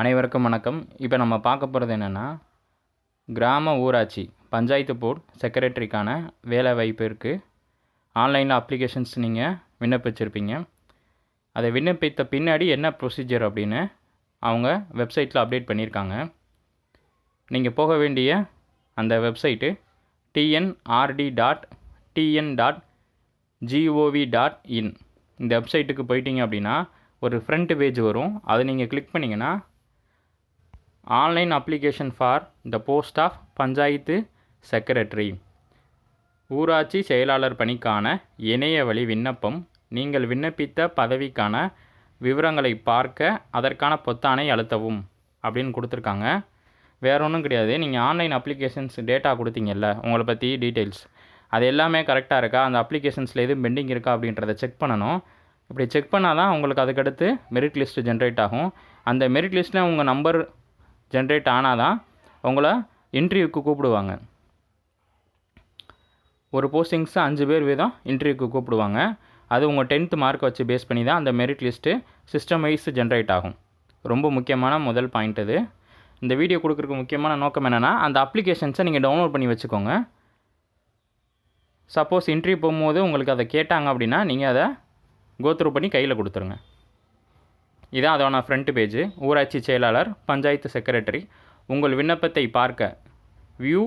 அனைவருக்கும் வணக்கம். இப்போ நம்ம பார்க்க போகிறது என்னென்னா கிராம ஊராட்சி பஞ்சாயத்து போர்டு செக்ரட்டரிக்கான வேலை வாய்ப்பு இருக்குது ஆன்லைனில் அப்ளிகேஷன்ஸ் நீங்கள் விண்ணப்பிச்சிருப்பீங்க. அதை விண்ணப்பித்த பின்னாடி என்ன ப்ரொசீஜர் அப்படின்னு அவங்க வெப்சைட்டில் அப்டேட் பண்ணியிருக்காங்க. நீங்கள் போக வேண்டிய அந்த website TNRD dot TN dot GOV dot in இந்த வெப்சைட்டுக்கு போயிட்டீங்க அப்படின்னா ஒரு ஃப்ரண்ட் பேஜ் வரும். அதை நீங்கள் கிளிக் பண்ணிங்கன்னா online application for the post of panchayat secretary ஊராட்சி செயலாளர் பணிக்கான இணைய வழி விண்ணப்பம் நீங்கள் விண்ணப்பித்த பதவிக்கான விவரங்களை பார்க்க அதற்கான பொத்தானை அழுத்தவும் அப்படின்னு கொடுத்துருக்காங்க. வேற ஒன்றும் கிடையாது. நீங்கள் ஆன்லைன் அப்ளிகேஷன்ஸ் டேட்டா கொடுத்தீங்கல்ல உங்களை பற்றி டீட்டெயில்ஸ் அது எல்லாமே கரெக்டாக இருக்கா? அந்த அப்ளிகேஷன்ஸில் எதுவும் பெண்டிங் இருக்கா அப்படின்றத செக் பண்ணணும். இப்படி செக் பண்ணால் தான் உங்களுக்கு அதுக்கடுத்து மெரிட் லிஸ்ட்டு ஜென்ரேட் ஆகும். அந்த மெரிட் லிஸ்ட்டில் உங்கள் நம்பர் ஜென்ரேட் ஆனால் தான் உங்களை இன்டர்வியூக்கு கூப்பிடுவாங்க. ஒரு போஸ்டிங்ஸ் அஞ்சு பேர் வீதம் இன்டர்வியூக்கு கூப்பிடுவாங்க. அது உங்கள் டென்த்து மார்க் வச்சு பேஸ் பண்ணி தான் அந்த merit list system wise generate ஆகும். ரொம்ப முக்கியமான முதல் பாயிண்ட் இது. இந்த வீடியோ கொடுக்குறதுக்கு முக்கியமான நோக்கம் என்னென்னா அந்த அப்ளிகேஷன்ஸை நீங்கள் டவுன்லோட் பண்ணி வச்சுக்கோங்க. சப்போஸ் இன்டர்வியூ போகும்போது உங்களுக்கு அதை கேட்டாங்க அப்படின்னா நீங்கள் அதை கோத்ரூ பண்ணி கையில் கொடுத்துருங்க. இதான் அதோட ஃப்ரண்ட் பேஜ் ஊராட்சி செயலாளர் பஞ்சாயத்து செக்ரட்டரி உங்கள் விண்ணப்பத்தை பார்க்க வியூ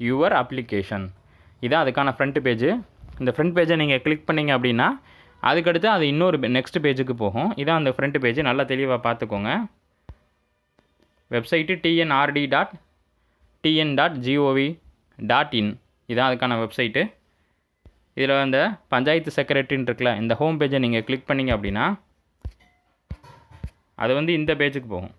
யுவர் அப்ளிகேஷன் இதான் அதுக்கான ஃப்ரண்ட் பேஜு இந்த ஃப்ரண்ட் பேஜை நீங்கள் கிளிக் பண்ணீங்க அப்படின்னா அதுக்கடுத்து அது இன்னொரு நெக்ஸ்ட் பேஜுக்கு போகும். இதான் அந்த ஃப்ரண்ட் பேஜ் நல்லா தெளிவாக பார்த்துக்கோங்க. Website TNRD dot TN dot GOV dot in இதான் அதுக்கான வெப்சைட்டு இதில் அந்த பஞ்சாயத்து செக்ரட்டரின்னு இருக்குல்ல இந்த ஹோம் பேஜை நீங்கள் கிளிக் பண்ணீங்க அப்படின்னா அது வந்து இந்த பேஜுக்கு போகும்.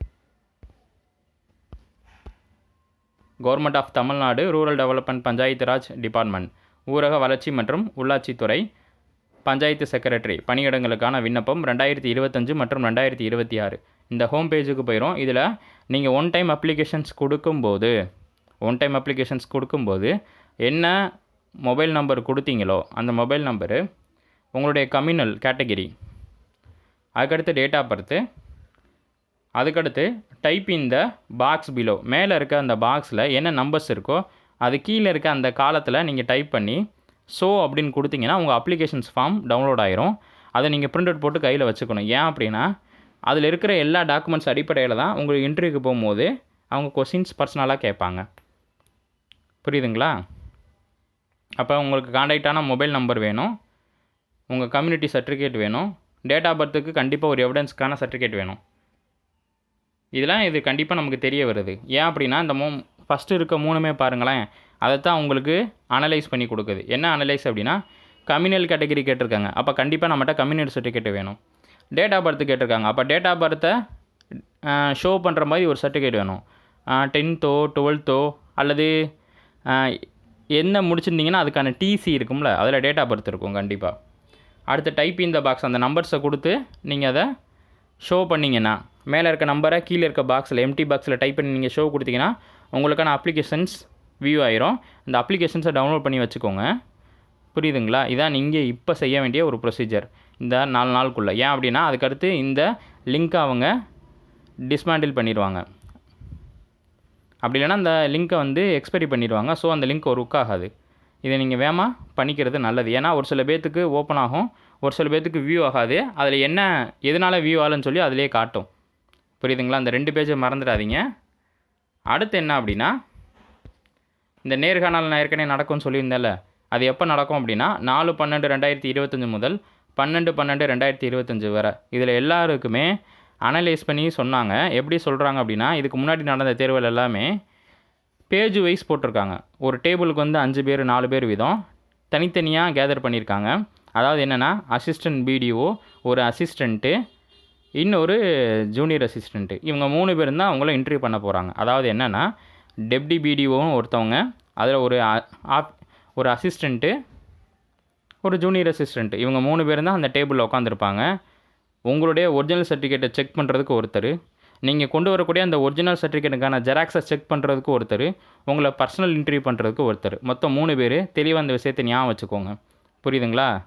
Government of Tamil Nadu rural development panchayat raj department ஊரக வளர்ச்சி மற்றும் உள்ளாட்சித்துறை பஞ்சாயத்து செக்ரட்டரி பணியிடங்களுக்கான விண்ணப்பம் ரெண்டாயிரத்தி இருபத்தஞ்சு மற்றும் ரெண்டாயிரத்தி இருபத்தி ஆறு. இந்த ஹோம் பேஜுக்கு போயிடும் இதில் நீங்கள் ஒன் டைம் அப்ளிகேஷன்ஸ் கொடுக்கும்போது ஒன் டைம் அப்ளிகேஷன்ஸ் கொடுக்கும்போது என்ன மொபைல் நம்பர் கொடுத்தீங்களோ அந்த மொபைல் நம்பரு உங்களுடைய கம்யூனல் கேட்டகிரி அதுக்கடுத்து டேட் ஆஃப் பர்த்து அதுக்கடுத்து type in the box below மேலே இருக்க அந்த பாக்ஸில் என்ன நம்பர்ஸ் இருக்கோ அது கீழே இருக்க அந்த காலத்தில் நீங்கள் டைப் பண்ணி ஸோ அப்படின்னு கொடுத்தீங்கன்னா உங்கள் அப்ளிகேஷன்ஸ் ஃபார்ம் டவுன்லோட் ஆயிரும். அதை நீங்கள் பிரிண்ட் அவுட் போட்டு கையில் வச்சுக்கணும். ஏன் அப்படின்னா அதில் இருக்கிற எல்லா டாக்குமெண்ட்ஸ் அடிப்படையில் தான் உங்களுக்கு இன்டர்வியூக்கு போகும்போது அவங்க கொஷின்ஸ் பர்சனலாக கேட்பாங்க. புரியுதுங்களா? அப்போ உங்களுக்கு காண்டாக்டான மொபைல் நம்பர் வேணும். உங்கள் கம்யூனிட்டி சர்டிஃபிகேட் வேணும். டேட் ஆஃப் பர்த்துக்கு கண்டிப்பாக ஒரு எவிடன்ஸ்க்கான சர்டிஃபிகேட் வேணும். இதெல்லாம் இது கண்டிப்பாக நமக்கு தெரிய வருது. ஏன் அப்படின்னா இந்த மூ ஃபஸ்ட்டு இருக்க மூணுமே பாருங்களேன் அதை தான் உங்களுக்கு அனலைஸ் பண்ணி கொடுக்குது. என்ன அனலைஸ் அப்படின்னா கம்யூனல் கேட்டகரி கேட்டிருக்காங்க. அப்போ கண்டிப்பாக நம்மகிட்ட கம்யூனிட்டி சர்டிஃபிகேட் வேணும். டேட் ஆஃப் பர்த் கேட்டிருக்காங்க. அப்போ டேட் ஆஃப் பர்த்தை ஷோ பண்ணுற மாதிரி ஒரு சர்டிஃபிகேட் வேணும். டென்த்தோ டுவெல்த்தோ அல்லது என்ன முடிச்சிருந்தீங்கன்னா அதுக்கான டிசி இருக்கும்ல அதில் டேட் ஆஃப் பர்த் இருக்கும் கண்டிப்பாக அடுத்து டைப் இந்த பாக்ஸ் அந்த நம்பர்ஸை கொடுத்து நீங்கள் அதை ஷோ பண்ணிங்கன்னா மேலே இருக்க நம்பரை கீழே இருக்க பாக்ஸில் எம்டி பாக்ஸில் டைப் பண்ணி நீங்கள் ஷோ கொடுத்தீங்கன்னா உங்களுக்கான அப்ளிகேஷன்ஸ் வியூ ஆயிரும். இந்த அப்ளிகேஷன்ஸை டவுன்லோட் பண்ணி வச்சுக்கோங்க. புரியுதுங்களா? இதான் நீங்கள் இப்போ செய்ய வேண்டிய ஒரு ப்ரொசீஜர் இந்த நாலு நாளுக்குள்ளே. ஏன் அப்படின்னா அதுக்கடுத்து இந்த லிங்க்கை அவங்க டிஸ்மேண்டில் பண்ணிடுவாங்க அப்படி இல்லைன்னா அந்த லிங்க்கை வந்து எக்ஸ்பைரி பண்ணிடுவாங்க ஸோ அந்த லிங்க் ஒரு ஆகாது. இதை நீங்கள் வேகமாக பண்ணிக்கிறது நல்லது. ஏன்னா ஒரு சில பேர்த்துக்கு ஓப்பன் ஆகும். ஒரு சில பேர்த்துக்கு வியூ ஆகாது. அதில் என்ன எதனால் வியூ ஆகலன்னு சொல்லி அதிலே காட்டும். புரியுதுங்களா? அந்த ரெண்டு பேஜை மறந்துடாதீங்க. அடுத்து என்ன அப்படின்னா இந்த நேர்காணல் நான் ஏற்கனவே நடக்கும்னு சொல்லியிருந்தேன்ல அது எப்போ நடக்கும் அப்படின்னா நாலு பன்னெண்டு ரெண்டாயிரத்தி இருபத்தஞ்சி முதல் பன்னெண்டு பன்னெண்டு ரெண்டாயிரத்தி இருபத்தஞ்சி வரை. இதில் எல்லாருக்குமே அனலைஸ் பண்ணி சொன்னாங்க. எப்படி சொல்கிறாங்க அப்படின்னா இதுக்கு முன்னாடி நடந்த தேர்வுகள் எல்லாமே பேஜ் வைஸ் போட்டிருக்காங்க. ஒரு டேபிளுக்கு வந்து அஞ்சு பேர் நாலு பேர் வீதம் தனித்தனியாக கேதர் பண்ணியிருக்காங்க. அதாவது என்னென்னா அசிஸ்டன்ட் பிடிஓ ஒரு அசிஸ்டண்ட்டு இன்னொரு ஜூனியர் அசிஸ்டண்ட்டு இவங்க மூணு பேர் தான் அவங்கள இன்டர்வியூ பண்ண போகிறாங்க அதாவது என்னென்னா டெப்டி பிடிஓவும் ஒருத்தவங்க அதில் ஒரு ஆப் ஒரு அசிஸ்டண்ட்டு ஒரு ஜூனியர் அசிஸ்டண்ட்டு இவங்க மூணு பேர் தான் அந்த டேபிளில் உட்காந்துருப்பாங்க உங்களுடைய ஒரிஜினல் சர்டிஃபிகேட்டை செக் பண்ணுறதுக்கு ஒருத்தர். நீங்கள் கொண்டு வரக்கூடிய அந்த ஒரிஜினல் சர்டிஃபிகேட்டுக்கான ஜெராக்ஸை செக் பண்ணுறதுக்கு ஒருத்தர். உங்களை பர்சனல் இன்டர்வியூ பண்ணுறதுக்கு ஒருத்தர். மொத்தம் மூணு பேர் தெளிவாக அந்த விஷயத்தை ஞாபகம் வச்சுக்கோங்க. புரியுதுங்களா?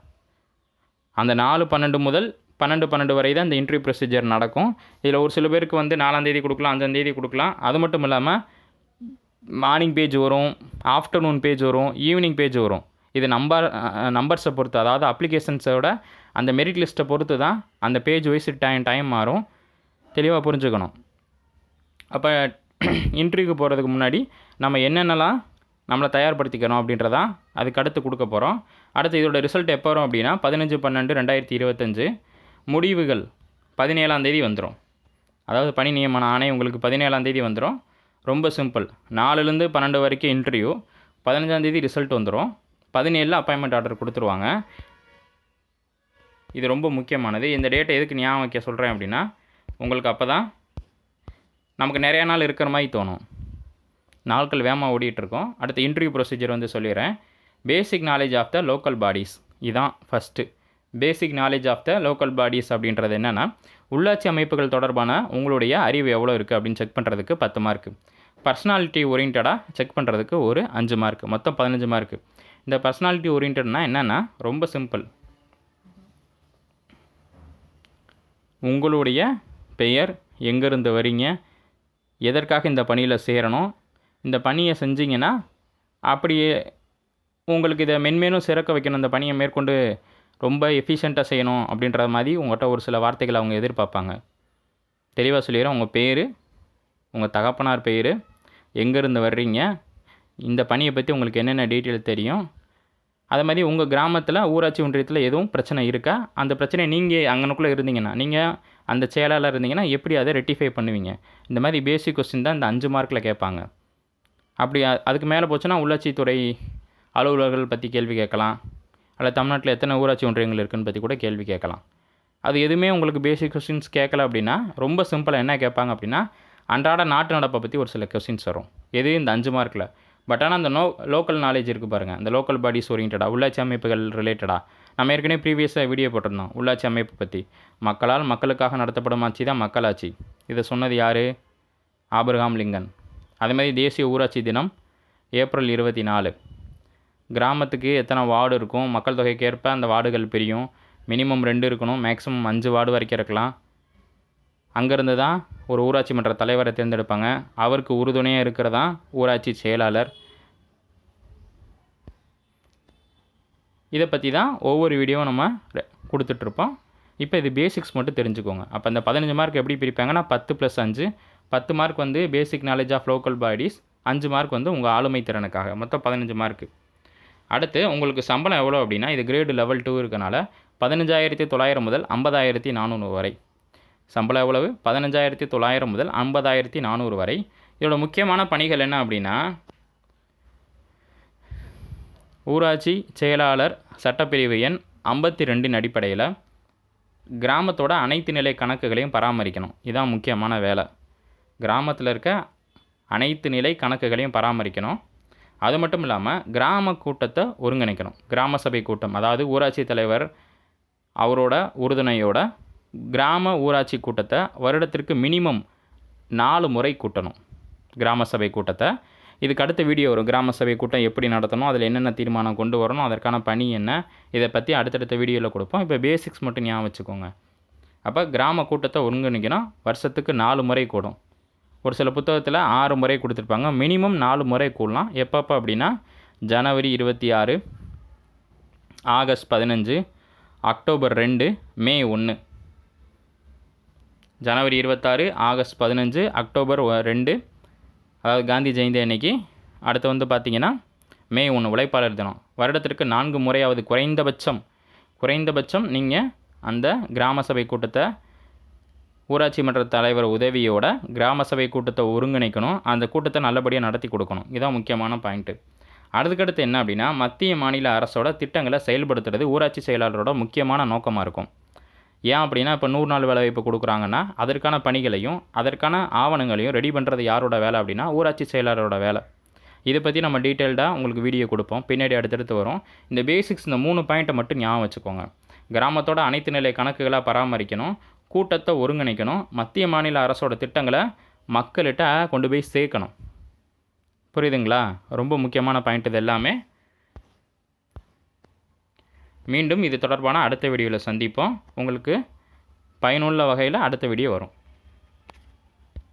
அந்த நாலு பன்னெண்டு முதல் பன்னெண்டு பன்னெண்டு வரை தான் இந்த இன்டர்வியூ ப்ரொசீஜர் நடக்கும். இதில் ஒரு சில பேருக்கு வந்து நாலாந்தேதி கொடுக்கலாம் அஞ்சாந்தேதி கொடுக்கலாம். அது மட்டும் இல்லாமல் மார்னிங் பேஜ் வரும் ஆஃப்டர்நூன் பேஜ் வரும் ஈவினிங் பேஜ் வரும். இது நம்பர் நம்பர்ஸை பொறுத்து அதாவது அப்ளிகேஷன்ஸோட அந்த மெரிட் லிஸ்ட்டை பொறுத்து தான் அந்த பேஜ் வைஸ் டைம் டைம் மாறும். தெளிவாக புரிஞ்சுக்கணும். அப்போ இன்டர்வியூக்கு போகிறதுக்கு முன்னாடி நம்ம என்னென்னலாம் நம்மளை தயார்படுத்திக்கிறோம் அப்படின்றதான் அதுக்கு அடுத்து கொடுக்க போகிறோம் அடுத்து இதோட ரிசல்ட் எப்போ வரும் அப்படின்னா பதினஞ்சு பன்னெண்டு ரெண்டாயிரத்தி இருபத்தஞ்சு. முடிவுகள் பதினேழாம் தேதி வந்துடும் அதாவது பணி நியமன ஆணை உங்களுக்கு பதினேழாம் தேதி வந்துடும் ரொம்ப சிம்பிள். நாலுலேருந்து பன்னெண்டு வரைக்கும் இன்டர்வியூ. பதினஞ்சாந்தேதி ரிசல்ட் வந்துடும் பதினேழில் அப்பாயின்மெண்ட் ஆர்டர் கொடுத்துருவாங்க. இது ரொம்ப முக்கியமானது. இந்த டேட்டை எதுக்கு ஞாபகம் வைக்க சொல்கிறேன் அப்படின்னா உங்களுக்கு அப்போ தான் நமக்கு நிறையா நாள் இருக்கிற மாதிரி தோணும். நாட்கள் வேகமாக ஓடிட்டுருக்கோம். அடுத்து இன்டர்வியூ ப்ரொசீஜர் வந்து சொல்லிடுறேன். Basic knowledge of the local bodies இதான் first basic knowledge of the local bodies அப்படின்றது என்னென்னா உள்ளாட்சி அமைப்புகள் தொடர்பான உங்களுடைய அறிவு எவ்வளோ இருக்குது அப்படின்னு செக் பண்ணுறதுக்கு பத்து மார்க்கு பர்சனாலிட்டி ஓரியன்டாக செக் பண்ணுறதுக்கு ஒரு அஞ்சு மார்க் மொத்தம் பதினஞ்சு மார்க்கு இந்த பர்சனாலிட்டி ஓரியன்டட்னா என்னென்னா ரொம்ப சிம்பிள் உங்களுடைய பெயர் எங்கேருந்து வரீங்க எதற்காக இந்த பணியில் சேரணும் இந்த பணியை செஞ்சீங்கன்னா அப்படியே உங்களுக்கு இதை மென்மேலும் சிறக்க வைக்கணும் இந்த பணியை மேற்கொண்டு ரொம்ப எஃபிஷியண்ட்டாக செய்யணும் அப்படின்ற மாதிரி உங்கள்கிட்ட ஒரு சில வார்த்தைகளை அவங்க எதிர்பார்ப்பாங்க. தெளிவாக சொல்லிடுறேன். உங்கள் பேர் உங்கள் தகப்பனார் பேர் எங்கேருந்து வர்றீங்க இந்த பணியை பற்றி உங்களுக்கு என்னென்ன டீட்டெயில் தெரியும்? அதே மாதிரி உங்கள் கிராமத்தில் ஊராட்சி ஒன்றியத்தில் எதுவும் பிரச்சனை இருக்கா? அந்த பிரச்சனை நீங்கள் அங்கனுக்குள்ளே இருந்தீங்கன்னா நீங்கள் அந்த செயலாளர் இருந்தீங்கன்னா எப்படி அதை ரெட்டிஃபை பண்ணுவீங்க? இந்த மாதிரி பேசிக் கொஸ்டின் தான் இந்த அஞ்சு மார்க்கில் கேட்பாங்க. அப்படி அதுக்கு மேலே போச்சுன்னா உள்ளாட்சித்துறை அலுவலர்கள் பற்றி கேள்வி கேட்கலாம். அதில் தமிழ்நாட்டில் எத்தனை ஊராட்சி ஒன்றியங்கள் இருக்குன்னு பற்றி கூட கேள்வி கேட்கலாம். அது எதுவுமே உங்களுக்கு பேசிக் கொஸ்டின்ஸ் கேட்கல அப்படின்னா ரொம்ப சிம்பிளாக என்ன கேட்பாங்க அப்படின்னா அன்றாட நாட்டு நடப்பை பற்றி ஒரு சில கொஸ்டின்ஸ் வரும். எது இந்த அஞ்சு மார்க்கில் பட் ஆனால் அந்த நோ லோக்கல் நாலேஜ் இருக்குது பாருங்கள் அந்த லோக்கல் பாடிஸ் ஓரியன்டாக உள்ளாட்சி அமைப்புகள் ரிலேட்டடாக நம்ம ஏற்கனவே ப்ரீவியஸாக வீடியோ போட்டிருந்தோம் உள்ளாட்சி அமைப்பு பற்றி மக்களால் மக்களுக்காக நடத்தப்படும் ஆட்சி தான் மக்களாட்சி. இதை சொன்னது யார்? Abraham Lincoln. அதே மாதிரி தேசிய ஊராட்சி தினம் ஏப்ரல் இருபத்தி நாலு. கிராமத்துக்கு எத்தனை வார்டு இருக்கும்? மக்கள் தொகைக்கு ஏற்ப அந்த வார்டுகள் பிரியும். மினிமம் ரெண்டு இருக்கணும். மேக்ஸிமம் அஞ்சு வார்டு வரைக்கும் இருக்கலாம். அங்கேருந்து தான் ஒரு ஊராட்சி மன்ற தலைவரை தேர்ந்தெடுப்பாங்க. அவருக்கு உறுதுணையாக இருக்கிறதா ஊராட்சி செயலாளர்? இதை பற்றி தான் ஒவ்வொரு வீடியோவும் நம்ம கொடுத்துட்ருப்போம். இப்போ இது பேசிக்ஸ் மட்டும் தெரிஞ்சுக்கோங்க. அப்போ அந்த பதினஞ்சு மார்க் எப்படி பிரிப்பாங்கன்னா பத்து ப்ளஸ் அஞ்சு. பத்து மார்க் வந்து basic knowledge of local bodies அஞ்சு மார்க் வந்து உங்கள் ஆளுமை திறனுக்காக. மொத்தம் பதினஞ்சு மார்க்கு அடுத்து உங்களுக்கு சம்பளம் எவ்வளோ அப்படின்னா இது கிரேடு லெவல் டூ இருக்கனால பதினஞ்சாயிரத்தி தொள்ளாயிரம் முதல் ஐம்பதாயிரத்தி நானூறு வரை. சம்பளம் எவ்வளவு? பதினஞ்சாயிரத்தி தொள்ளாயிரம் முதல் ஐம்பதாயிரத்தி நானூறு வரை. இதோட முக்கியமான பணிகள் என்ன அப்படின்னா ஊராட்சி செயலாளர் சட்டப்பிரிவு எண் ஐம்பத்தி ரெண்டின் அடிப்படையில் கிராமத்தோட அனைத்து நிலை கணக்குகளையும் பராமரிக்கணும். இதான் முக்கியமான வேலை. கிராமத்தில் இருக்க அனைத்து நிலை கணக்குகளையும் பராமரிக்கணும். அது மட்டும் இல்லாமல் கிராம கூட்டத்தை ஒருங்கிணைக்கணும். கிராம சபை கூட்டம் அதாவது ஊராட்சி தலைவர் அவரோட உறுதுணையோட கிராம ஊராட்சி கூட்டத்தை வருடத்திற்கு மினிமம் நாலு முறை கூட்டணும். கிராம சபை கூட்டத்தை. இதுக்கு அடுத்த வீடியோ வரும். கிராம சபை கூட்டம் எப்படி நடத்தணும் அதில் என்னென்ன தீர்மானம் கொண்டு வரணும் அதற்கான பணி என்ன இதை பற்றி அடுத்தடுத்த வீடியோவில் கொடுப்போம். இப்போ பேசிக்ஸ் மட்டும் ஞாபகம் வச்சுக்கோங்க. அப்போ கிராம கூட்டத்தை ஒருங்கிணைக்கணும். வருஷத்துக்கு நாலு முறை கூடும். ஒரு சில புத்தகத்தில் ஆறு முறை கொடுத்துருப்பாங்க. மினிமம் நாலு முறை கூடலாம் எப்பப்போ அப்படின்னா ஜனவரி இருபத்தி ஆறு ஆகஸ்ட் பதினஞ்சு அக்டோபர் ரெண்டு மே ஒன்று ஜனவரி இருபத்தாறு ஆகஸ்ட் பதினஞ்சு அக்டோபர் ஒ- ரெண்டு. அதாவது காந்தி ஜெயந்தி அன்னைக்கு. அடுத்து வந்து பார்த்திங்கன்னா மே ஒன்று உழைப்பாளர் தினம். வருடத்திற்கு நான்கு முறையாவது குறைந்தபட்சம் குறைந்தபட்சம் நீங்கள் அந்த கிராம சபை கூட்டத்தை ஊராட்சி மன்ற தலைவர் உதவியோட கிராம சபை கூட்டத்தை ஒருங்கிணைக்கணும். அந்த கூட்டத்தை நல்லபடியாக நடத்தி கொடுக்கணும். இதுதான் முக்கியமான பாயிண்ட்டு அதுக்கடுத்து என்ன அப்படின்னா மத்திய மாநில அரசோட திட்டங்களை செயல்படுத்துறது ஊராட்சி செயலாளரோட முக்கியமான நோக்கமாக இருக்கும். ஏன் அப்படின்னா இப்போ நூறு நாள் வேலைவாய்ப்பு கொடுக்குறாங்கன்னா அதற்கான பணிகளையும் அதற்கான ஆவணங்களையும் ரெடி பண்ணுறது யாரோட வேலை அப்படின்னா ஊராட்சி செயலாளரோட வேலை. இதை பற்றி நம்ம டீட்டெயில்டாக உங்களுக்கு வீடியோ கொடுப்போம். பின்னாடி அடுத்தடுத்து வரும். இந்த பேசிக்ஸ் இந்த மூணு பாயிண்ட்டை மட்டும் ஞாபகம் வச்சுக்கோங்க. கிராமத்தோட அனைத்து நிலை கணக்குகளாக பராமரிக்கணும். கூட்டத்தை ஒருங்கிணைக்கணும். மத்திய மாநில அரசோட திட்டங்களை மக்கள்கிட்ட கொண்டு போய் சேர்க்கணும். புரியுதுங்களா? ரொம்ப முக்கியமான பாயிண்ட் இது எல்லாமே. மீண்டும் இது தொடர்பான அடுத்த வீடியோவில் சந்திப்போம். உங்களுக்கு பயனுள்ள வகையில் அடுத்த வீடியோ வரும்.